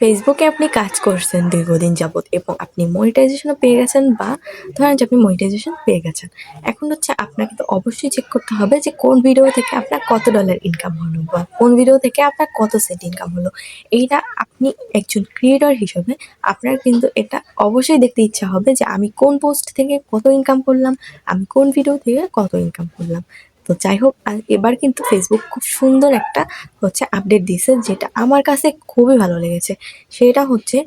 ফেসবুকে আপনি কাজ করছেন দীর্ঘদিন যাবৎ এবং আপনি মনিটাইজেশনও পেয়ে গেছেন বা ধরেন যে আপনি মনিটাইজেশন পেয়ে গেছেন। এখন হচ্ছে আপনাকে তো অবশ্যই চেক করতে হবে যে কোন ভিডিও থেকে আপনার কত ডলার ইনকাম হলো বা কোন ভিডিও থেকে আপনার কত সেন্ট ইনকাম হলো। এইটা আপনি একজন ক্রিয়েটর হিসেবে আপনার কিন্তু এটা অবশ্যই দেখতে ইচ্ছা হবে যে আমি কোন পোস্ট থেকে কত ইনকাম করলাম, আমি কোন ভিডিও থেকে কত ইনকাম করলাম। তো যাই হোক এবার কিন্তু ফেসবুক খুব সুন্দর একটা হচ্ছে আপডেট দিয়েছে, যেটা আমার কাছে খুবই ভালো লেগেছে। সেটা হচ্ছে,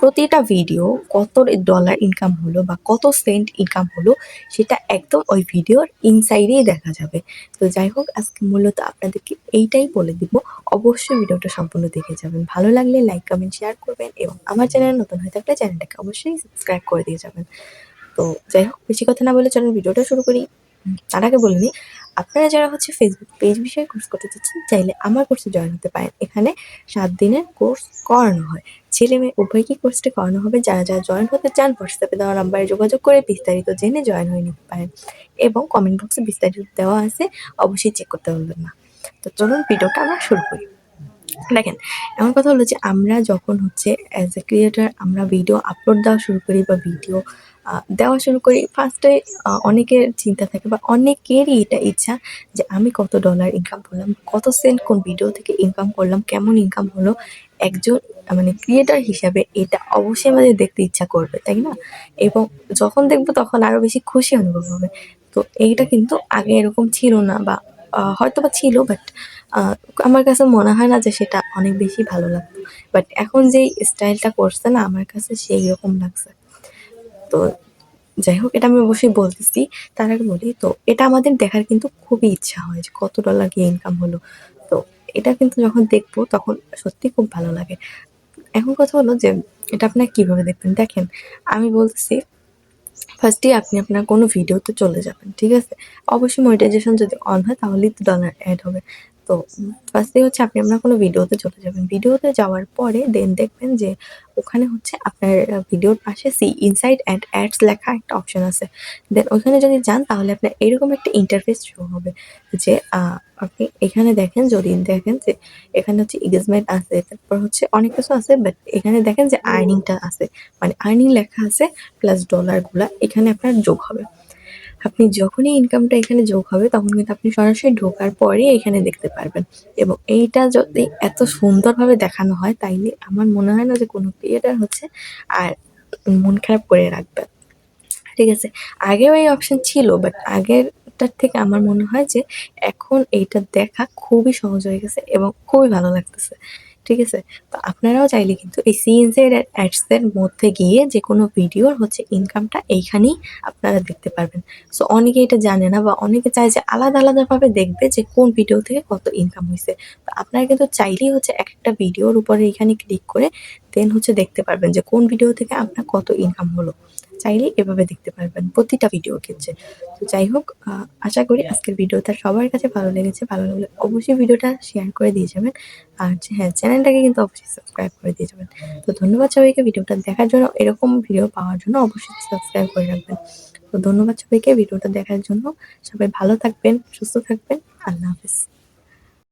প্রতিটা ভিডিও কত ডলার ইনকাম হলো বা কত সেন্ট ইনকাম হলো, সেটা একদম ওই ভিডিওর ইনসাইডেই দেখা যাবে। তো যাই হোক আজকে মূলত আপনাদেরকে এইটাই বলে দিব। অবশ্যই ভিডিওটা সম্পূর্ণ দেখে যাবেন। ভালো লাগলে লাইক কমেন্ট শেয়ার করবেন এবং আমার চ্যানেল নতুন হয়ে থাকলে চ্যানেলটাকে অবশ্যই সাবস্ক্রাইব করে দিয়ে যাবেন। তো যাই হোক বেশি কথা না বলে চলুন ভিডিওটা শুরু করি। তার আগে বলে নিই আপনারা যারা হচ্ছে ফেসবুক পেজ বিষয়ে কোর্স করতে চাচ্ছেন, চাইলে আমার কোর্সে জয়েন হতে পারেন। এখানে সাত দিনের কোর্স করানো হয়। ছেলে মেয়ে উভয়কে কোর্সটি করানো হবে? যারা যারা জয়েন হতে চান হোয়াটসঅ্যাপে দেওয়া নাম্বারে যোগাযোগ করে বিস্তারিত জেনে জয়েন হয়ে নিতে পারেন। এবং কমেন্ট বক্সে বিস্তারিত দেওয়া আছে, অবশ্যই চেক করতে পারবেন না। তো চলুন, ভিডিওটা আমরা শুরু করি। দেখেন, এমন কথা হলো যে আমরা যখন হচ্ছে অ্যাজ এ ক্রিয়েটার আমরা ভিডিও আপলোড দেওয়া শুরু করি বা ভিডিও দেওয়া শুরু করি ফার্স্টে অনেকের চিন্তা থাকে বা অনেকেরই এটা ইচ্ছা যে আমি কত ডলার ইনকাম করলাম, কত সেন্ট কোন ভিডিও থেকে ইনকাম করলাম, কেমন ইনকাম হলো, একজন মানে ক্রিয়েটার হিসাবে এটা অবশ্যই আমাদের দেখতে ইচ্ছা করবে, তাই না? এবং যখন দেখব তখন আরও বেশি খুশি অনুভব হবে। তো এইটা কিন্তু আগে এরকম ছিল না বা হয়তো বা ছিল বাট আমার কাছে মনে হয় না যে সেটা অনেক বেশি ভালো লাগতো। বাট এখন যেই স্টাইলটা করছে না, আমার কাছে সেই রকম লাগছে। তো যাই হোক, এটা আমি অবশ্যই বলতেছি, তার আগে বলি, তো এটা আমাদের দেখার কিন্তু খুবই ইচ্ছা হয় যে কত ডলার কি ইনকাম হলো। তো এটা কিন্তু যখন দেখব, তখন সত্যি খুব ভালো লাগে। এখন কথা হলো যে, এটা আপনার কীভাবে দেখবেন? দেখেন, আমি বলতেছি ফার্স্টে আপনি আপনার কোনো ভিডিওতে চলে যাবেন, ঠিক আছে? অবশ্যই মনিটাইজেশন যদি অন হয়, তাহলেই তো ডলার অ্যাড হবে। তো ফার্স্টে হচ্ছে আপনি আপনার কোনো ভিডিওতে চলে যাবেন। ভিডিওতে যাওয়ার পরে দেন দেখবেন যে ওখানে হচ্ছে আপনার ভিডিওর পাশে সি ইনসাইড অ্যাড অ্যাডস লেখা একটা অপশন আছে। দেন ওইখানে যদি যান তাহলে আপনার এরকম একটা ইন্টারফেস শো হবে যে আপনি এখানে দেখেন, যদি দেখেন যে এখানে হচ্ছে এঙ্গেজমেন্ট আছে, তারপর হচ্ছে অনেক কিছু আছে বাট এখানে দেখেন যে আর্নিংটা আছে। মানে আর্নিং লেখা আছে প্লাস ডলারগুলা এখানে আপনার যোগ হবে। আপনি যখনই ইনকামটা এখানে যোগ হবে, তখন কিন্তু আপনি সরাসরি ঢোকার পরে এখানে দেখতে পারবেন। এবং এইটা যদি এত সুন্দরভাবে দেখানো হয়, তাইলে আমার মনে হয় না যে কোনো ক্রিয়েটার হচ্ছে আর মন খারাপ করে রাখবে। ঠিক আছে? আগেও এই অপশন ছিল বাট আগেরটার থেকে আমার মনে হয় যে এখন এইটা দেখা খুবই সহজ হয়ে গেছে এবং খুবই ভালো লাগতেছে। ঠিক আছে? তো আপনারাও চাইলে কিন্তু এই সিএনসের অ্যাডসের মধ্যে গিয়ে যে কোনো ভিডিওর হচ্ছে ইনকামটা এইখানেই আপনারা দেখতে পারবেন। সো অনেকে এটা জানে না বা অনেকে চায় যে আলাদা আলাদাভাবে দেখবে যে কোন ভিডিও থেকে কত ইনকাম হয়েছে। তো আপনারা কিন্তু চাইলেই হচ্ছে এক একটা ভিডিওর উপরে এখানে ক্লিক করে দেন হচ্ছে দেখতে পারবেন যে কোন ভিডিও থেকে আপনার কত ইনকাম হলো। চাইলেই এভাবে দেখতে পারবেন প্রতিটা ভিডিও ক্ষেত্রে। তো যাই হোক আশা করি আজকের ভিডিওটা সবার কাছে ভালো লেগেছে। ভালো লাগলে অবশ্যই ভিডিওটা শেয়ার করে দিয়ে যাবেন। আর হ্যাঁ চ্যানেলটাকে কিন্তু অবশ্যই সাবস্ক্রাইব করে দিয়ে যাবেন। তো ধন্যবাদ সবাইকে ভিডিওটা দেখার জন্য এরকম ভিডিও পাওয়ার জন্য অবশ্যই সাবস্ক্রাইব করে রাখবেন। তো ধন্যবাদ সবাইকে ভিডিওটা দেখার জন্য। সবাই ভালো থাকবেন সুস্থ থাকবেন। আল্লাহ হাফিজ।